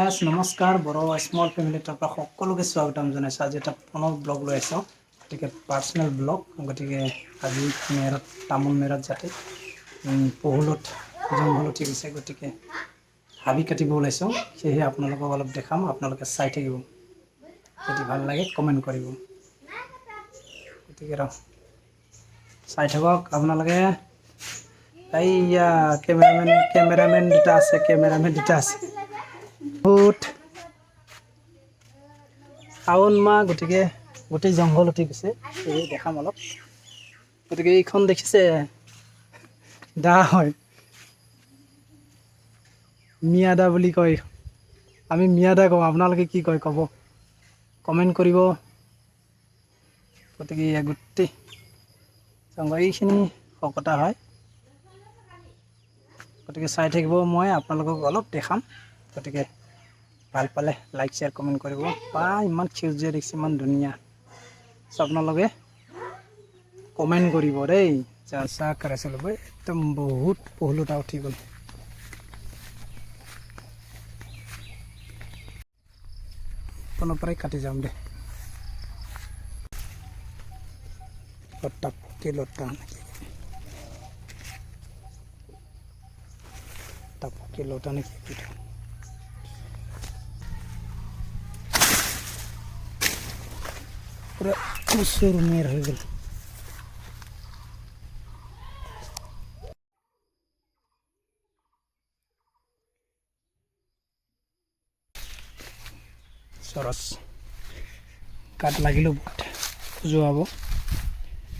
নমস্কাৰ, বড়ো স্মল ফেমিলিৰ পৰা সকলোকে স্বাগতম জনাইছোঁ। আজি এটা পুনৰ ব্লগ লৈ আছোঁ, গতিকে পাৰ্চনেল ব্লগ গতিকে আজি মেৰত, তামোল মেৰত যাতে পহুলত, জংঘল উঠি গৈছে, গতিকে হাবি কাটিব ওলাইছোঁ। সেয়েহে আপোনালোকক অলপ দেখাম, আপোনালোকে চাই থাকিব। যদি ভালো লাগে কমেণ্ট কৰিব। গতিকে ৰ চাই থাকক, আপোনালোকে। এইয়া কেমেৰামেন কেমেৰামেন দুটা আছে কেমেৰামেন দুটা আছে। বহুত শাওণ মাহ গতিকে গোটেই জংঘল উঠি গৈছে। সেয়ে দেখাম অলপ। গতিকে এইখন দেখিছে দা হয়। মিয়া দা বুলি কয়। আমি মিয়া দা কওঁ আপোনালোকে কি কয় ক'ব? কমেণ্ট কৰিব। গতিকে এয়া গোটেই জংঘল এইখিনি শকতা হয়। গতিকে চাই থাকিব মই আপোনালোকক অলপ দেখাম। গতিকে ভালো পালে লাইক শ্বেয়াৰ কমেণ্ট কৰিব। বা ইমান সেউজীয়া দেখিছে, ইমান ধুনীয়া। আপোনালোকে কমেণ্ট কৰিব দেই। চা চাহ কৰাইছে একদম বহুত পহুলোটা উঠি গ'ল। পৰাই কাটি যাম দে। লতা পকি লতা নেকি? লতা নেকি? এইটো পুরা প্রচুর মেয়ের হয়ে গেল সরস কাঠ লাগিলেও বহুত খজুৱাব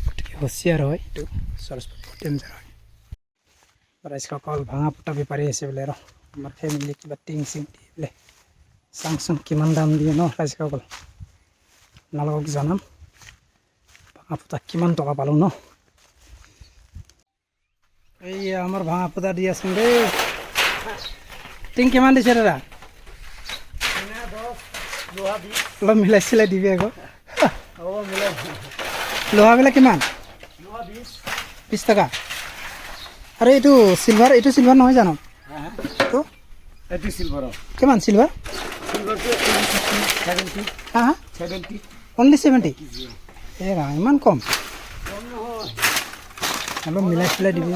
গতিকে হুঁচিয়াৰ হয় এইটো সৰচ বহুত ডেঞ্জাৰ হয় ৰাইজসকল ভাঙা ফুটা বেপাৰী আছে বোলে ৰ আমাৰ ফেমিলি কিবা টিং চিং দি বোলে চাংচোন কিমান দাম দিয়ে ন ৰাইজসকল আপোনালোকক জনাম। ভাঙা ফুটা কিমান টকা পালোঁ ন? এই আমাৰ ভাঙা ফুটা দি আছোন দেই। টিং কিমান দিছে দাদা? অলপ মিলাই চিলাই দিবি আকৌ। লোহাবিলাক কিমান? বিছ টকা। আৰু এইটো চিলভাৰ এইটো চিলভাৰ নহয় জানো? এইটো? চিলভাৰৰ কিমান চিলভাৰ চিলভাৰটো হা হা? ছেভেণ্টি অনলি ছেভেণ্টি এই ৰা ইমান কম। অলপ মিলাই চিলাই দিবি।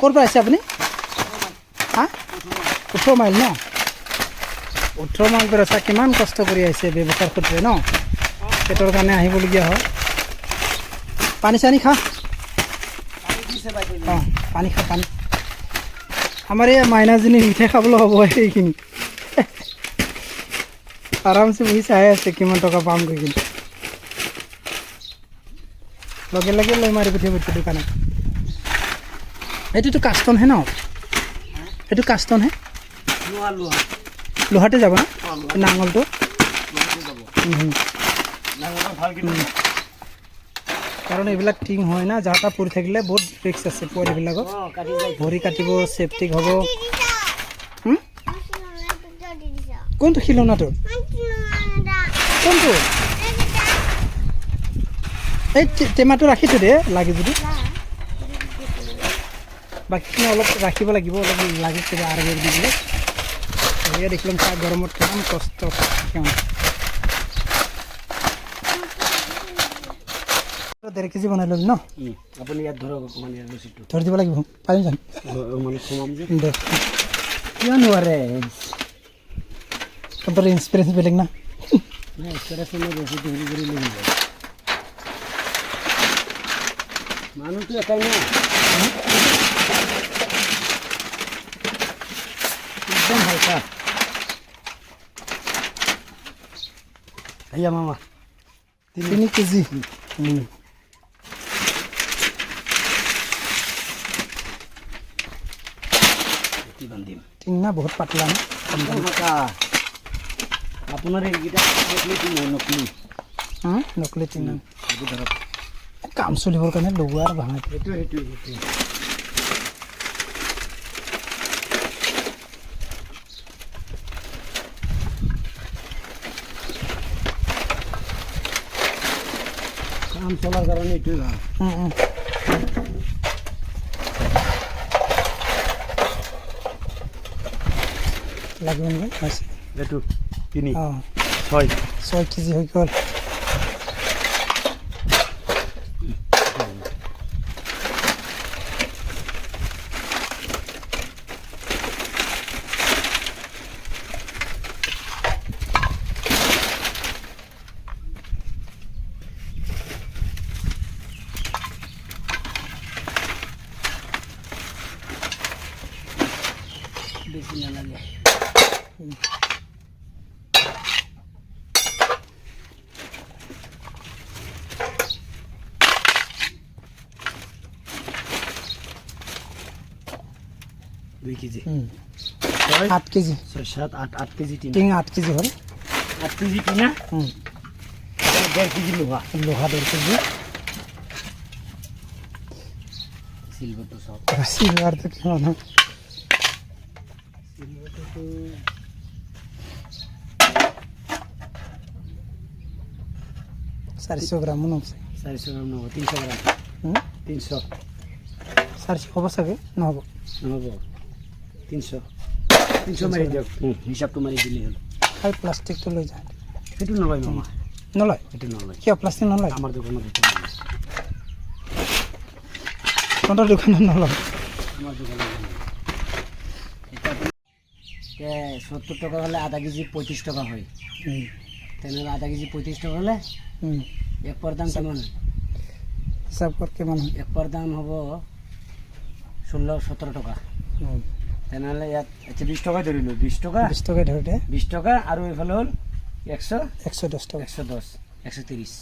ক'ৰ পৰা আহিছে আপুনি? হা? ওঠৰ মাইল ন? ওঠৰ মাইল পৰা চা কিমান কষ্ট কৰি আহিছে ব্যৱসায়ৰ সূত্ৰে ন? পেটৰ কাৰণে আহিবলগীয়া হয়। পানী চানী খা। অঁ, পানী খা, পানী। আমাৰ এই মাইনাজনী মিঠাই খাবলৈ হ'ব এইখিনি আৰামছে বহি চাই আছে কিমান টকা পাম গৈ কিন্তু লগে লগে লৈ মাৰি পঠিয়াব এতিয়া দোকানত এইটোতো কাষ্টনহে ন? এইটো কাষ্টনহে লোহাতে যাব না? নাঙলটো লোৱাতে যাব উম, নাঙলৰ ভালকৈ কাৰণ এইবিলাক টিং হয় না যা তা পৰি থাকিলে বহুত ৰিক্স আছে পোৱালিবিলাকক ভৰি কাটিব চেফটিক হ'ব? কোনটো খিলনাটো? কোনটো? এই টেমাটো ৰাখি দে, লাগে যদি। বাকীখিনি অলপ ৰাখিব লাগিব, অলপ লাগি কিবা আৰু দি দিলে। সেয়ে দেখিলাম গৰমত কিমান কষ্ট। ডেৰ কেজি বনাই ল'বি ন আপুনি ইয়াত ধৰক অকণমান ইয়াৰ ৰচিদটো ধৰি দিব লাগিব পাৰিম জানো মানে সোমাম যে। দে। কিয় নোৱাৰে তোৰ ইনস্পিৰেশ্যন বেলেগ না? মানুহটো এটাই না? একদম হালকা। আইয়া মামা। তিনি কেজি হুম কি বান্ধিম টিং না বহুত পাতলা না একদম সঁচা আপোনাৰ এইকেইটা নকলি টিং হয় নকলি হুম, নকলি টিং না এইটো ধৰক কাম চলিবৰ কাৰণে লগোৱা আৰু ভাঙা সেইটো সেইটো সেইটো কাম চলাৰ কাৰণে এইটোৱে ভালো উম, উম। লাগিব নেকি হৈছে এইটো তিনি অঁ ছয় ছয় কেজি হৈ গ'ল বেছি নালাগে দুই কেজি উম, ছয় আঠ কেজি ছয় সাত আট আট কেজি টিনা টিং আঠ কেজি হ'ল আট কেজি টিনা উম, দেড় কেজি লোহা লোহা ডেৰ কেজি সিলভারটা সব চিলভাৰটো কিমান হয় সিলভারটা তো চাৰিশ গ্ৰাম মান হ'ব চাৰিশো গ্রাম নহ'ব তিনিশ গ্ৰাম? তিনিশ। চাৰিশ হ'ব চাগে? নহ'ব। নহ'ব। তিনিশ। তিনিশ মাৰি দিয়ক। হিচাপটো মাৰি দিলেই হ'ল। খাই প্লাষ্টিকটো লৈ যায়। সেইটো নলয় মামা। নলয়? সেইটো নলয়। কিয় প্লাষ্টিক নলয়? আমাৰ দোকানত সেইটো নলয়। তহঁতৰ দোকানত নলয়? আমার দোকানে সত্তর টাকা হলে আধা কেজি পঁয়ত্রিশ টাকা হয়। উম, আধা কেজি পঁয়ত্রিশ টাকা হলে। এক পাৰ দাম কিমান? হিচাপ কৰ কিমান এক দাম হ'ব ষোল্ল সোতৰ টকা। তেনেহ'লে ইয়াত আচ্ছা বিছ টকাই ধৰিলোঁ বিছ টকা। বিছ টকাই ধৰোঁতে বিছ টকা আৰু এইফালে হ'ল একশ একশ দহ টকা। একশ দহ একশ ত্ৰিছ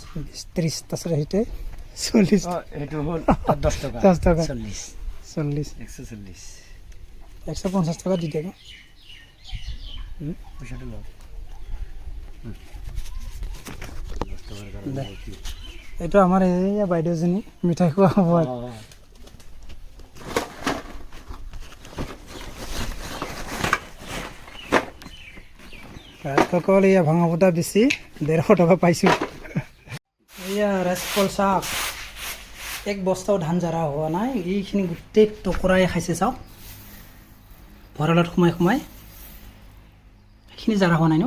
ত্ৰিছ তাৰপিছত সেইটোৱে চল্লিছ সেইটো হ'ল দহ টকা দহ টকা। চল্লিছ চল্লিছ একশ চল্লিছ একশ পঞ্চাছ টকা দি দিয়ক পইচাটো লওক এইটো আমাৰ এইয়া বাইদেউজনী মিঠাই খোৱা হ'ব। ৰাজসকল এয়া ভাঙা ফুটা বেছি ডেৰশ টকা পাইছোঁ। এয়া ৰাজকল চাওক এক বস্তাও ধান জাৰা হোৱা নাই। এইখিনি গোটেই টুকুৰাই খাইছে চাওক। ভঁৰালত সোমাই সোমাই। সেইখিনি জাৰা হোৱা নাই ন?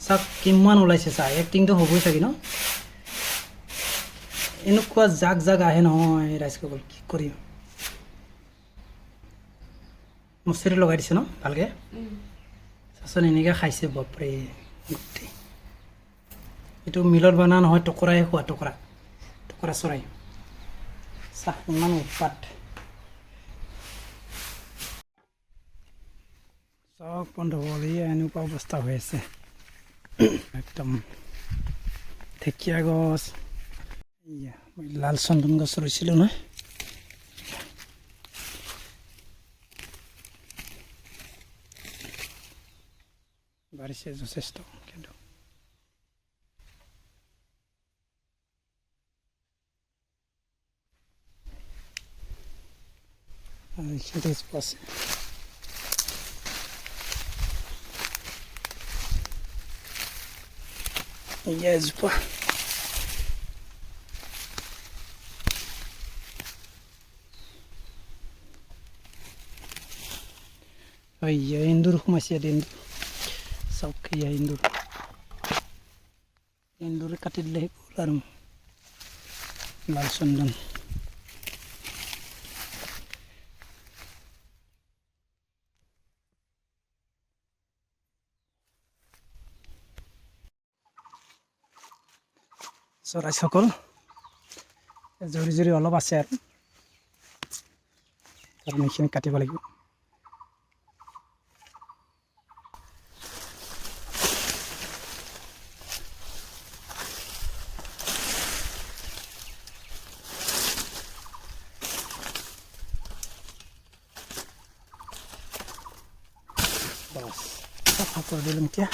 চাওক কিমান ওলাইছে চাওক এক টিংটো হ'বই চাগে ন? এনেকুৱা জাক জাক আহে নহয় ৰাইজসকল কি কৰিম? মচৰি লগাই দিছে ন ভালকৈ? চাচোন এনেকৈ খাইছে বাপৰে গোটেই। এইটো মিলত বনা নহয় টুকুৰাই খোৱা টুকুৰা। টুকুৰা চৰাই। চাহ ইমান উৎপাত। চব বন্ধুসকল এই এনেকুৱা অৱস্থা হৈ আছে। একদম ঢেকীয়া গছ এয়া মই লাল চন্দন গছ ৰুইছিলোঁ নহয়। বাঢ়িছে যথেষ্ট, কিন্তু। আৰু এইখিনিতে এজোপা আছে। Єсть по. Ayya indur masih ada indur. Saukya indur. Indur katidlah ular. Lalsundan. গ'ল সকল জৰি জৰি অলপ আছে আৰু। কাৰণ এইখিনি কাটিব লাগিব বাছ চাফা কৰি দিলোঁ এতিয়া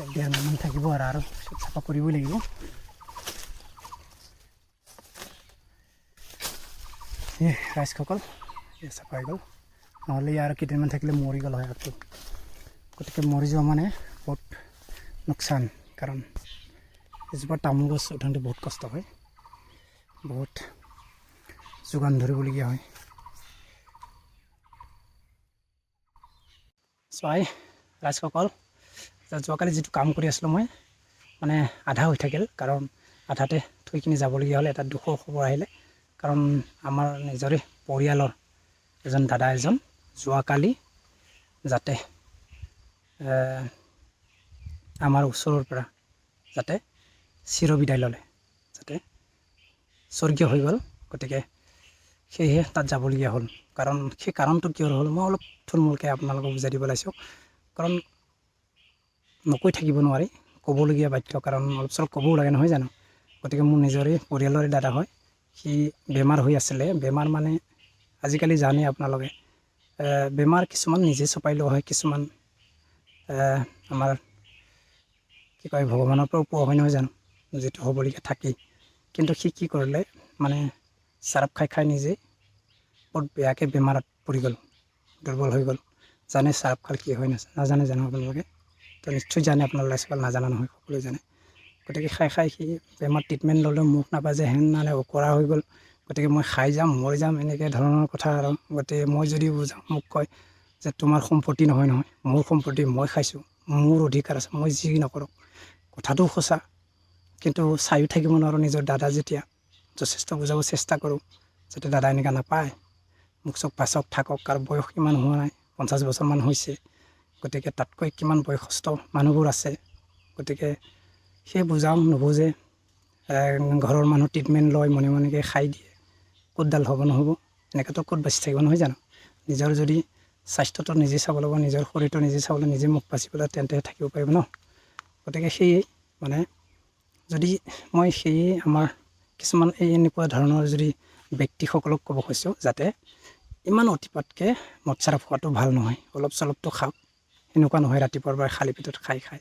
এক ডেৰ মাহমান থাকিব আৰু আৰু পিছত চাফা কৰিবই লাগিব এই ৰাইজসকল এই চাফা হৈ গ'ল নহ'লে ইয়াৰ কেইদিনমান থাকিলে মৰি গ'ল হয় আকৌ গতিকে মৰি যোৱা মানে বহুত লোকচান কাৰণ এজোপা তামোল গছ উঠাওঁতে বহুত কষ্ট হয় বহুত যোগান ধৰিবলগীয়া হয় চোৱাই ৰাইজসকল যে যোৱাকালি যিটো কাম কৰি আছিলোঁ মই মানে আধা হৈ থাকিল কাৰণ আধাতে থৈ কিনি যাবলগীয়া হ'লে এটা দুখৰ খবৰ আহিলে। কাৰণ আমাৰ নিজৰে পৰিয়ালৰ এজন দাদা এজন যোৱাকালি যাতে আমাৰ ওচৰৰ পৰা যাতে চিৰবিদায় ল'লে যাতে স্বৰ্গীয় হৈ গ'ল। গতিকে সেয়েহে তাত যাবলগীয়া হ'ল। কাৰণ সেই কাৰণটো কিয় হ'ল মই অলপ থুলমূলকৈ আপোনালোকক বুজাই দিব লাগিছোঁ কাৰণ নকৈ থাকিব নোৱাৰি, ক'বলগীয়া বাধ্য কাৰণ অলপ চলপ ক'বও লাগে নহয় জানো? গতিকে মোৰ নিজৰে, পৰিয়ালৰে দাদা হয়, সি বেমাৰ হৈ আছিলে। বেমাৰ মানে আজিকালি জানেই আপোনালোকে। বেমাৰ কিছুমান নিজে চপাই লোৱা হয়, কিছুমান আমাৰ কি কয়, ভগৱানৰ পৰাও পোৱা হয় নহয় জানো? যিটো হ'বলগীয়া থাকেই। কিন্তু সি কি কৰিলে মানে চাৰপ খাই খাই নিজে বহুত বেয়াকৈ বেমাৰত পৰি গ'ল, দুৰ্বল হৈ গ'ল। জানে চাৰপ খালে কি হয়, নাজ- নাজানে জানো আপোনালোকে? তো নিশ্চয় জানে আপোনালোকে আজকাল নাজানা নহয়, সকলোৱে জানে। গতিকে খাই খাই সি বেমাৰ ট্ৰিটমেণ্ট ল'লেও মুখ নাপায় হেন মানে অকৰা হৈ গ'ল। গতিকে মই খাই যাম, মৰি যাম, এনেকৈ ধৰণৰ কথা আৰু। গতিকে মই যদি বুজাওঁ, মোক কয় যে তোমাৰ সম্পত্তি নহয় নহয়। মোৰ সম্পত্তি মই খাইছোঁ, মোৰ অধিকাৰ আছে, মই যি নকৰোঁ। কথাটো সঁচা, কিন্তু চায়ো থাকিব নোৱাৰোঁ নিজৰ দাদা যেতিয়া। যথেষ্ট বুজাব চেষ্টা কৰোঁ, যাতে দাদা এনেকুৱা নাপায়। মোক চব পাচক থাকক, আৰু বয়স ইমান হোৱা নাই, পঞ্চাছ বছৰমান হৈছে। গতিকে তাতকৈ কিমান বয়সস্থ মানুহবোৰ আছে, গতিকে সেই বুজাওঁ, নুবুজে ঘৰৰ মানুহ ট্ৰিটমেণ্ট লয়, মনে মনেকৈ খাই দিয়ে, ক'তডাল হ'ব, নহ'ব এনেকৈতো ক'ত বাচি থাকিব, নহয় জানো? নিজৰ যদি স্বাস্থ্যটো নিজে চাব লাগিব, নিজৰ শৰীৰটো নিজে চাবলৈ, নিজে মুখ বাচিবলৈ তেন্তেহে থাকিব পাৰিব ন? গতিকে সেয়ে মানে যদি মই সেয়ে আমাৰ কিছুমান এই এনেকুৱা ধৰণৰ যদি ব্যক্তিসকলক ক'ব খুজিছোঁ, যাতে ইমান অতিপাতকৈ মদ চাৰাপ খোৱাটো ভালো নহয় অলপ চলপটো খাওক। এনেকুৱা নহয়, ৰাতিপুৱাৰ পৰা খালী পেটত খাই খাই।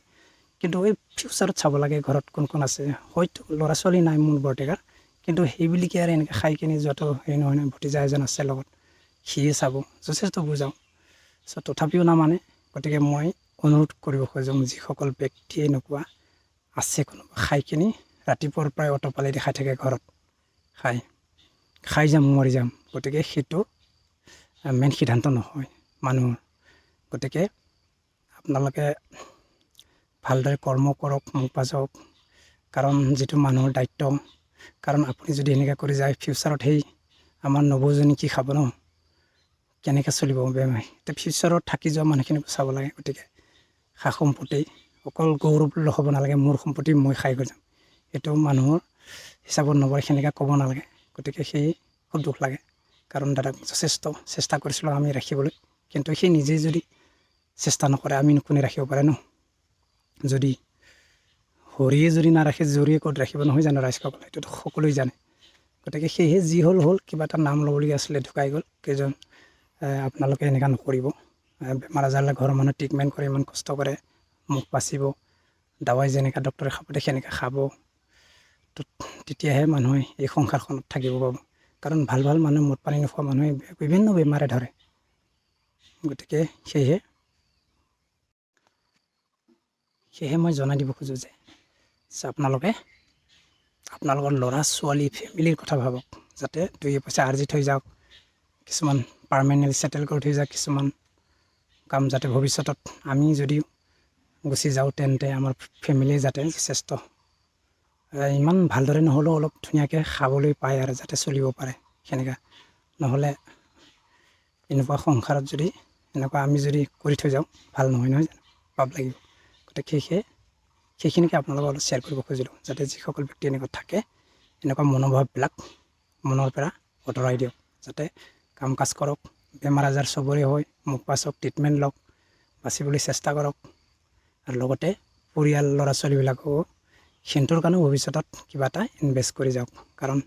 কিন্তু এই ফিউচাৰত চাব লাগে ঘৰত কোন কোন আছে। হয়তো ল'ৰা ছোৱালী নাই মোৰ বৰ্তেকাৰ কিন্তু সেইবুলিকে আৰু এনেকৈ খাই কিনি যোৱাটো হেৰি নহয় নহয়, ভতিজা এজন আছে লগত, সিয়ে চাব, যথেষ্ট বুজাওঁ। চ' তথাপিও নামানে গতিকে মই অনুৰোধ কৰিব খোজোঁ যিসকল ব্যক্তি এনেকুৱা আছে কোনোবা, খাই কিনি ৰাতিপুৱাৰ পৰাই অটপালি দেখাই থাকে ঘৰত। খাই খাই যাম, মৰি যাম। গতিকে সেইটো মেইন সিদ্ধান্ত নহয়, মানুহৰ। গতিকে আপোনালোকে ভালদৰে কৰ্ম কৰক মুখ বাজক কাৰণ যিটো মানুহৰ দায়িত্ব, কাৰণ আপুনি যদি এনেকৈ কৰি যায় ফিউচাৰত সেই আমাৰ নৱজনী কি খাব ন? কেনেকৈ চলিব বেমাৰী? এতিয়া ফিউচাৰত থাকি যোৱা মানুহখিনিকো চাব লাগে, গতিকে সা সম্পত্তি, অকল গৌৰৱ হ'ব নালাগে, মোৰ সম্পত্তি মই খাই গৈ যাম। এইটো মানুহৰ হিচাপত নপৰে সেনেকৈ ক'ব নালাগে, গতিকে সেই খুব দুখ লাগে। কাৰণ দাদাক যথেষ্ট চেষ্টা কৰিছিলোঁ আমি ৰাখিবলৈ, কিন্তু সি নিজেই যদি চেষ্টা নকৰে, আমি কোনে ৰাখিব পাৰে ন? যদি হৰিয়ে যদি নাৰাখে জৰিয়ে ক'ত ৰাখিব নহয় জানো ৰাইজসকল এইটোতো সকলোৱে জানে। গতিকে সেয়েহে যি হ'ল হ'ল, কিবা এটা নাম ল'বলগীয়া আছিলে, ঢুকাই গ'ল। কেইজন আপোনালোকে এনেকুৱা নকৰিব। বেমাৰ আজাৰ হ'লে ঘৰৰ মানুহে ট্ৰিটমেণ্ট কৰে, ইমান কষ্ট কৰে, মুখ বাচিব, দাৱাই যেনেকৈ ডক্টৰে খাব দিয়ে সেনেকৈ খাব। তো তেতিয়াহে মানুহে এই সংসাৰখনত থাকিব পাব। কাৰণ ভালো ভালো মানুহ, মদ পানী নোখোৱা মানুহে বিভিন্ন বেমাৰে ধৰে। গতিকে সেয়েহে সেয়েহে মই জনাই দিব খোজোঁ যে আপোনালোকে আপোনালোকৰ ল'ৰা, ছোৱালী, ফেমিলিৰ কথা ভাবক, যাতে দুই পইচা আৰ্জি থৈ যাওক, কিছুমান পাৰ্মানেণ্ট ছেটেল কৰি থৈ যাওক, কিছুমান কাম যাতে ভৱিষ্যতত আমি যদিও গুচি যাওঁ, তেন্তে আমাৰ ফেমিলিয়ে যাতে যথেষ্ট ইমান ভালদৰে নহ'লেও অলপ ধুনীয়াকৈ খাবলৈ পায় আৰু যাতে চলিব পাৰে সেনেকুৱা নহ'লে এনেকুৱা সংসাৰত যদি, এনেকুৱা আমি যদি কৰি থৈ যাওঁ, ভালো নহয় নহয় জানো? পাপ লাগিব। গতিকে সেয়ে সেইখিনিকে আপোনালোকক অলপ শ্বেয়াৰ কৰিব খুজিলোঁ, যাতে যিসকল ব্যক্তি এনেকুৱা থাকে, এনেকুৱা মনোভাৱবিলাক মনৰ পৰা আঁতৰাই দিয়ক, যাতে কাম কাজ কৰক, বেমাৰ আজাৰ চবৰে হয়, মুখ বাচক ট্ৰিটমেণ্ট লওক, বাচিবলৈ চেষ্টা কৰক, আৰু লগতে পৰিয়াল ল'ৰা ছোৱালীবিলাকো সিহঁতৰ কাৰণেও ভৱিষ্যতত কিবা এটা ইনভেষ্ট কৰি যাওক, কাৰণ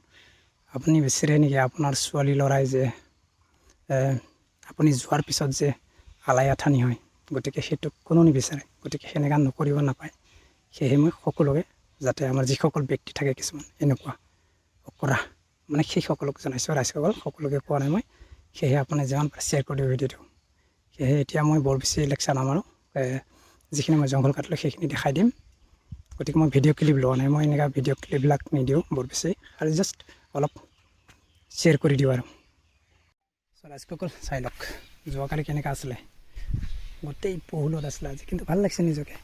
আপুনি বিচাৰে নেকি আপোনাৰ ছোৱালী ল'ৰাই যে আপুনি যোৱাৰ পিছত যে আলাই আথানি হয় গতিকে সেইটো কোনো নিবিচাৰে। গতিকে সেনেকুৱা নকৰিব নাপায়। সেয়েহে মই সকলোকে, যাতে আমাৰ যিসকল ব্যক্তি থাকে কিছুমান, এনেকুৱা অকৰা মানে সেইসকলক জনাইছোঁ ৰাইজসকল, সকলোকে কোৱা নাই মই। সেয়েহে আপুনি যিমান পাৰে শ্বেয়াৰ কৰি দিব ভিডিঅ'টো সেয়েহে এতিয়া মই বৰ বেছি লেকচাৰ নামাৰোঁ। যিখিনি মই জংঘল কাটিলোঁ, সেইখিনি দেখাই দিম। গতিকে মই ভিডিঅ' ক্লিপ লোৱা নাই। মই এনেকুৱা ভিডিঅ' ক্লিপবিলাক নিদিওঁ বৰ বেছি। আৰু জাষ্ট অলপ শ্বেয়াৰ কৰি দিওঁ আৰু। চ' ৰাজসকল চাই লওক, যোৱাকালি কেনেকুৱা আছিলে? গোটেই পহুলত আছিলে আজি। কিন্তু ভালো লাগিছে নিজকে।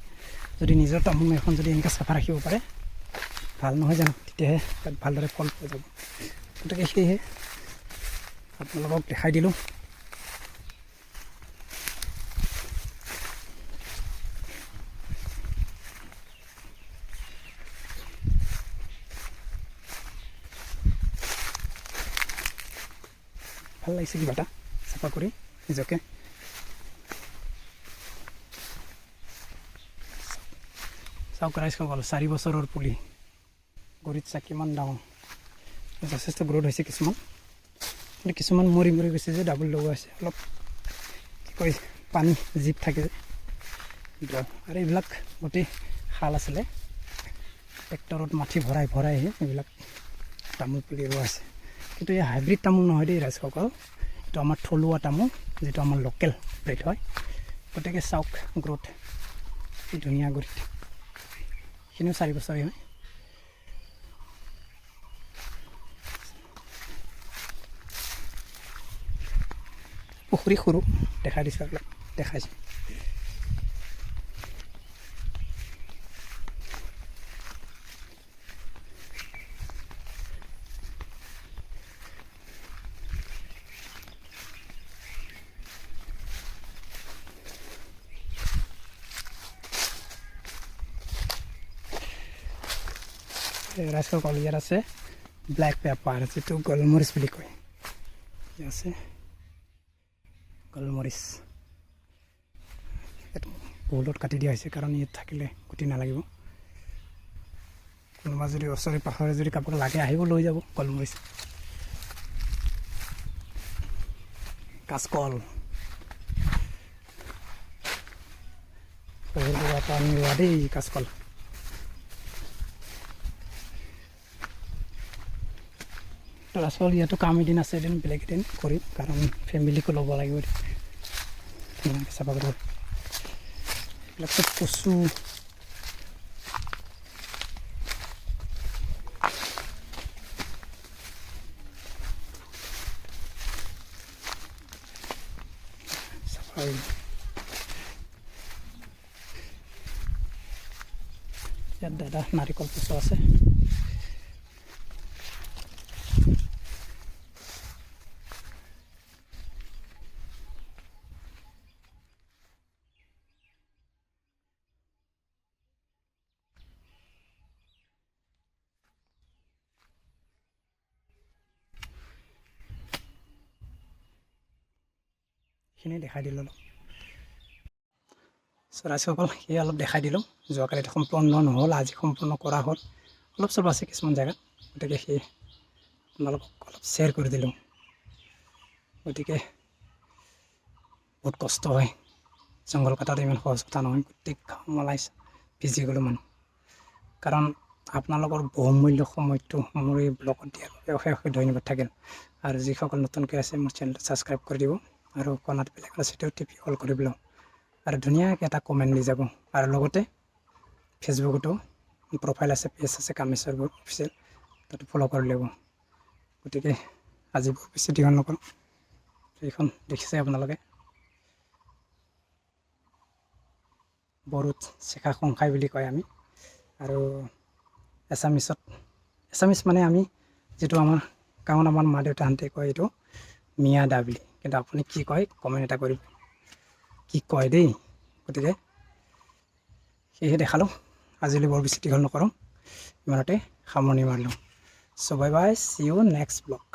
যদি নিজৰ তামোল এখন যদি এনেকৈ চাফা ৰাখিব পাৰে, ভালো নহয় জানো? তেতিয়াহে তাত ভালদৰে ফল পোৱা যাব। গতিকে সেয়েহে আপোনালোকক দেখাই দিলোঁ। ভালো লাগিছে কিবা এটা চাফা কৰি নিজকে। চাওক ৰাইজসকল চাৰি বছৰৰ পুলি। গুৰিত চা কিমান ডাঙৰ যথেষ্ট গ্ৰ'থ হৈছে কিছুমান। কিন্তু কিছুমান মৰি মৰি গৈছে যে, ডাবুল লগোৱা হৈছে। অলপ কি কয়, পানী জীপ থাকে যে। আৰু এইবিলাক গোটেই শাল আছিলে। ট্ৰেক্টৰত মাটি ভৰাই ভৰাই এইবিলাক তামোল পুলি ৰোৱা হৈছে। কিন্তু এই হাইব্ৰিড তামোল নহয় দেই ৰাইজসকল এইটো আমাৰ থলুৱা তামোল, যিটো আমাৰ লোকেল ব্ৰেড হয়। গতিকে চাওক গ্ৰ'থ। কি ধুনীয়া গুৰিত। সেইখিনিও চাৰি বছৰেই হয় পুখুৰী সৰু দেখাই দিছোঁ আপোনাক দেখাইছোঁ ৰাজসকল ইয়াত আছে ব্লেক পেপাৰ যিটো গোলমৰিচ বুলি কয়। আছে? গোলমৰিচ বহুলত কাটি দিয়া হৈছে, কাৰণ ইয়াত থাকিলে গুটি নালাগিব। কোনোবা যদি ওচৰে পাঁজৰে যদি কাৰোবাক লাগে, আহিব, লৈ যাব গোলমৰিচ কাচকল। পৰা আনি লোৱা দেই কাচকল। তো আচল ইয়াতো কাম এদিন আছে এদিন বেলেগ এদিন কৰিম কাৰণ ফেমিলিকো ল'ব লাগিব এদিন ধুনীয়াকৈ চাফা কৰিব এইবিলাক চব কচু চাফা কৰি ইয়াত দাদা নাৰিকল কচু আছে সেইখিনি দেখাই দিলোঁ। অলপ চৰাইসকল সেয়ে অলপ দেখাই দিলোঁ। যোৱাকালিতো সম্পূৰ্ণ নহ'ল, আজি সম্পূৰ্ণ কৰা হ'ল। অলপ চলপ আছে কিছুমান জেগাত, গতিকে সেই আপোনালোকক অলপ শ্বেয়াৰ কৰি দিলোঁ। গতিকে বহুত কষ্ট হয়। জংঘল কটাটো ইমান সহজ কথা নহয়, গোটেই মলাই ভিজি গ'লোঁ মানুহ। কাৰণ আপোনালোকৰ বহুমূল্য সময়টো মোৰ এই ব্লগত দিয়াৰ বাবে অশেষ ধন্যবাদ থাকিল। আৰু যিসকল নতুনকৈ আছে, মোৰ চেনেলটো ছাবস্ক্ৰাইব কৰি দিব। আৰু কণাত বেলেগ আছে সেইটোও টিপি অল কৰি পেলাওঁ। আৰু ধুনীয়াকৈ এটা কমেণ্ট দি যাব। আৰু লগতে ফেচবুকতো প্ৰফাইল আছে পেজ আছে কামেশ্বৰ বৰ অফিচিয়েল তাতো ফ'ল' কৰি ল'ব। গতিকে আজি বৰ বেছি দীঘল নকৰোঁ। এইখন দেখিছে আপোনালোকে। বড়োত চেকা সংখাই বুলি কয় আমি। আৰু এছামিছত, এছামিছ মানে আমি যিটো আমাৰ গাঁৱত আমাৰ মা দেউতাহঁতে কয় এইটো, মিয়া দা বুলি। কিন্তু আপুনি কি কয়? কমেণ্ট এটা কৰিব। কি কয় দেই? গতিকে সেয়েহে দেখালোঁ। আজিলৈ বৰ বেছি দীঘল নকৰোঁ। ইমানতে সামৰণি মাৰিলোঁ। So' bye bye see you next blog